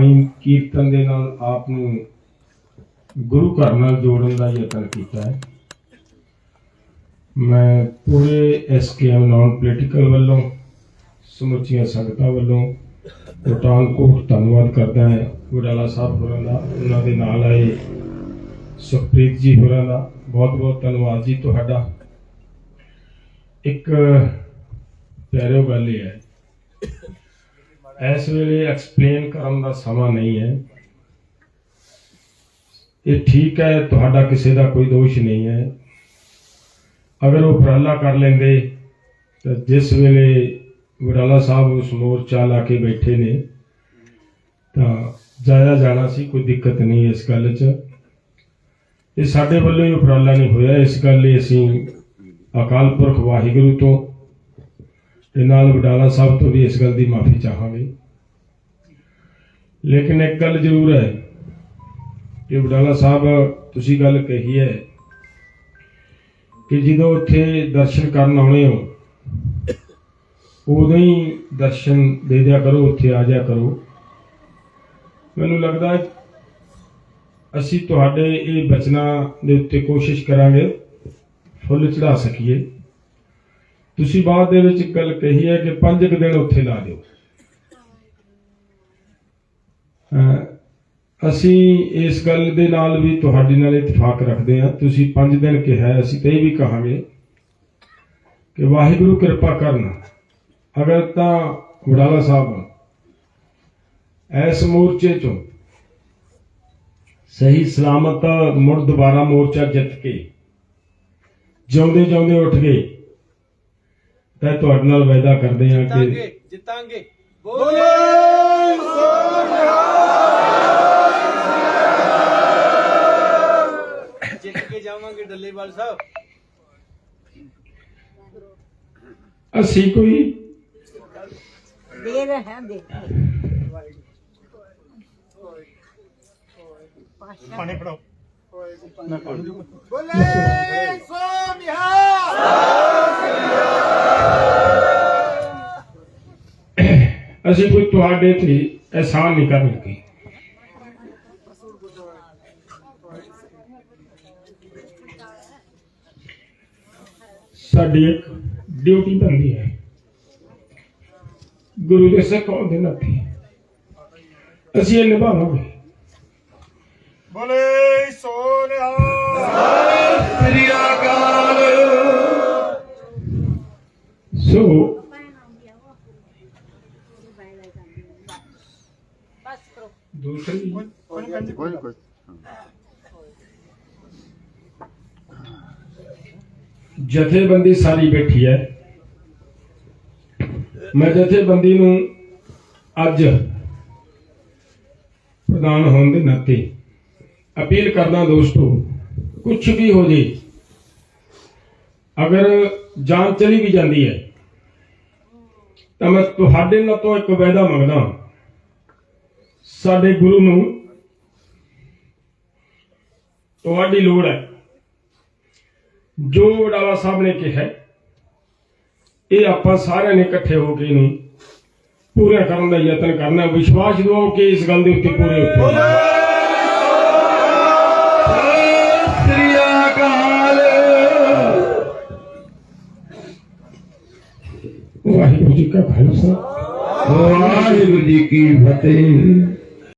ਬਾਣੀ ਕੀਰਤਨ ਦੇ ਨਾਲ ਆਪ ਨੂੰ ਗੁਰੂ ਘਰ ਨਾਲ ਜੋੜਨ ਦਾ ਯਤਨ ਕੀਤਾ ਹੈ। ਮੈਂ ਪੂਰੇ ਐਸਕੇਐਮ ਨਾਨ ਪੋਲੀਟੀਕਲ ਵੱਲੋਂ, ਸਮੁੱਚੀਆਂ ਸੰਗਤਾਂ ਵੱਲੋਂ ਪਠਾਨਕੋਟ ਧੰਨਵਾਦ ਕਰਦਾ ਹਾਂ। ਗੁਰਾਲਾ ਸਾਹਿਬ ਹੋਰਾਂ ਦਾ, ਉਹਨਾਂ ਦੇ ਨਾਲ ਆਏ ਸੁਖਪ੍ਰੀਤ ਜੀ ਹੋਰਾਂ ਦਾ ਬਹੁਤ ਬਹੁਤ ਧੰਨਵਾਦ ਜੀ ਤੁਹਾਡਾ। ਇੱਕ ਪਿਆਰਿਓ ਗੱਲ ਇਹ ਹੈ ਇਸ ਵੇਲੇ ਐਕਸਪਲੇਨ ਕਰਨ ਦਾ ਸਮਾਂ ਨਹੀਂ ਹੈ। ਇਹ ਠੀਕ ਹੈ, ਤੁਹਾਡਾ ਕਿਸੇ ਦਾ ਕੋਈ ਦੋਸ਼ ਨਹੀਂ ਹੈ। ਅਗਰ ਉਹ ਉਪਰਾਲਾ ਕਰ ਲੈਂਦੇ, ਤਾਂ ਜਿਸ ਵੇਲੇ ਵਡਾਲਾ ਸਾਹਿਬ ਉਸ ਮੋਰਚਾ ਲਾ ਕੇ ਬੈਠੇ ਨੇ, ਤਾਂ ਜਾਇਆ ਜਾਣਾ ਸੀ, ਕੋਈ ਦਿੱਕਤ ਨਹੀਂ ਇਸ ਗੱਲ 'ਚ। ਇਹ ਸਾਡੇ ਵੱਲੋਂ ਹੀ ਉਪਰਾਲਾ ਨਹੀਂ ਹੋਇਆ। ਇਸ ਗੱਲ ਲਈ ਅਸੀਂ ਅਕਾਲ ਪੁਰਖ ਵਾਹਿਗੁਰੂ ਤੋਂ ਤੇ ਨਾਲ ਵਡਾਲਾ ਸਾਹਿਬ ਤੋਂ ਵੀ ਇਸ ਗੱਲ ਦੀ ਮਾਫੀ ਚਾਹਾਂਗੇ। ਲੇਕਿਨ ਇੱਕ ਗੱਲ ਜ਼ਰੂਰ ਹੈ ਕਿ ਵਡਾਲਾ ਸਾਹਿਬ, ਤੁਸੀਂ ਗੱਲ ਕਹੀ ਹੈ ਕਿ ਜਦੋਂ ਉੱਥੇ ਦਰਸ਼ਨ ਕਰਨ ਆਉਣੇ ਹੋ, ਉਦੋਂ ਹੀ ਦਰਸ਼ਨ ਦੇ ਦਿਆ ਕਰੋ, ਉੱਥੇ ਆ ਜਾ ਕਰੋ। ਮੈਨੂੰ ਲੱਗਦਾ ਅਸੀਂ ਤੁਹਾਡੇ ਇਹ ਬਚਨਾਂ ਦੇ ਉੱਤੇ ਕੋਸ਼ਿਸ਼ ਕਰਾਂਗੇ, ਫੁੱਲ ਚੜਾ ਸਕੀਏ। ਤੁਸੀਂ ਬਾਅਦ ਦੇ ਵਿੱਚ ਇੱਕ ਗੱਲ ਕਹੀ ਹੈ ਕਿ ਪੰਜ ਕੁ ਦਿਨ ਉੱਥੇ ਲਾ ਦਿਓ। ਅਸੀਂ ਇਸ ਗੱਲ ਦੇ ਨਾਲ ਵੀ ਤੁਹਾਡੇ ਨਾਲ ਇਤਫਾਕ ਰੱਖਦੇ ਹਾਂ। ਤੁਸੀਂ ਪੰਜ ਦਿਨ ਕਿਹਾ ਅਸੀਂ ਤੇ ਇਹ ਵੀ ਕਹਾਂਗੇ ਕਿ ਵਾਹਿਗੁਰੂ ਕਿਰਪਾ ਕਰਨ। ਅਗਰ ਤਾਂ ਵਡਾਲਾ ਸਾਹਿਬ ਐਸ ਮੋਰਚੇ ਚੋਂ ਸਹੀ ਸਲਾਮਤ ਮੁੜ ਦੁਬਾਰਾ ਮੋਰਚਾ ਜਿੱਤ ਕੇ ਜਿਉਂਦੇ ਜਿਉਂਦੇ ਉੱਠ ਗਏ। ਤਾਂ ਤੁਹਾਡੇ ਨਾਲ ਵਾਅਦਾ ਕਰਦੇ ਹਾਂ ਕਿ ਜਿੱਤਾਂਗੇ ਜਿੱਤਾਂਗੇ। ਬੋਲੇ ਜਿੱਤ ਕੇ ਜਾਵਾਂਗੇ ਡੱਲੇਵਾਲ ਸਾਹਿਬ। ਅਸੀਂ ਕੋਈ ਦੇ ਰਹੇ ਹਾਂ ਦੇ। ਪਾਣੀ ਫੜਾਓ। ਬੋਲੇ ਸੋ ਅਸੀਂ ਕੋਈ ਤੁਹਾਡੇ ਤੇ ਅਹਿਸਾਨ ਨਹੀਂ ਕਰਨ ਲੱਗੇ। ਸਾਡੀ ਇੱਕ ਡਿਊਟੀ ਬਣਦੀ ਹੈ। ਗੁਰੂ ਦੇ ਸਿੱਖਾਂ ਦੇ ਨਾਤੇ ਅਸੀਂ ਇਹ ਨਿਭਾਵਾਂਗੇ। ਬੋਲੇ ਸੋਨਿਆ ਸ੍ਰੀ ਅਕਾਲ। ਸੋ ਬਸ ਕਰੋ ਦੂਸਰੀ ਕੋਈ ਕੋਈ ਜਥੇਬੰਦੀ ਸਾਰੀ ਬੈਠੀ ਹੈ। ਮੈਂ ਜਥੇਬੰਦੀ ਨੂੰ ਅੱਜ ਪ੍ਰਧਾਨ ਹੋਣ ਦੇ ਨਾਤੇ ਅਪੀਲ ਕਰਦਾ ਦੋਸਤੋ ਕੁਝ ਵੀ ਹੋ ਜੇ ਅਗਰ ਜਾਨ ਚਲੀ ਵੀ ਜਾਂਦੀ ਹੈ ਤਾਂ ਮੈਂ ਤੁਹਾਡੇ ਨਾਲ ਤੋਂ ਇੱਕ ਵਾਅਦਾ ਮੰਗਦਾ ਸਾਡੇ ਗੁਰੂ ਨੂੰ ਤੁਹਾਡੀ ਲੋੜ ਹੈ। ਜੋ ਵਡਾਲਾ ਸਾਹਿਬ ਨੇ ਕਿਹਾ ਇਹ ਆਪਾਂ ਸਾਰਿਆਂ ਨੇ ਇਕੱਠੇ ਹੋ ਕੇ ਇਹਨੂੰ ਪੂਰਾ ਕਰਨ ਦਾ ਯਤਨ ਕਰਨਾ ਵਿਸ਼ਵਾਸ ਦਿਵਾਓ ਕਿ ਇਸ ਗੱਲ ਦੇ ਉੱਤੇ ਪੂਰੇ ਉਤਰੋ ਸ੍ਰੀ ਅਕਾਲ ਵਾਹਿਗੁਰੂ ਜੀ ਕਾ ਖਾਲਸਾ। ਵਾਹਿਗੁਰੂ ਜੀ ਕੀ ਫਤਿਹ।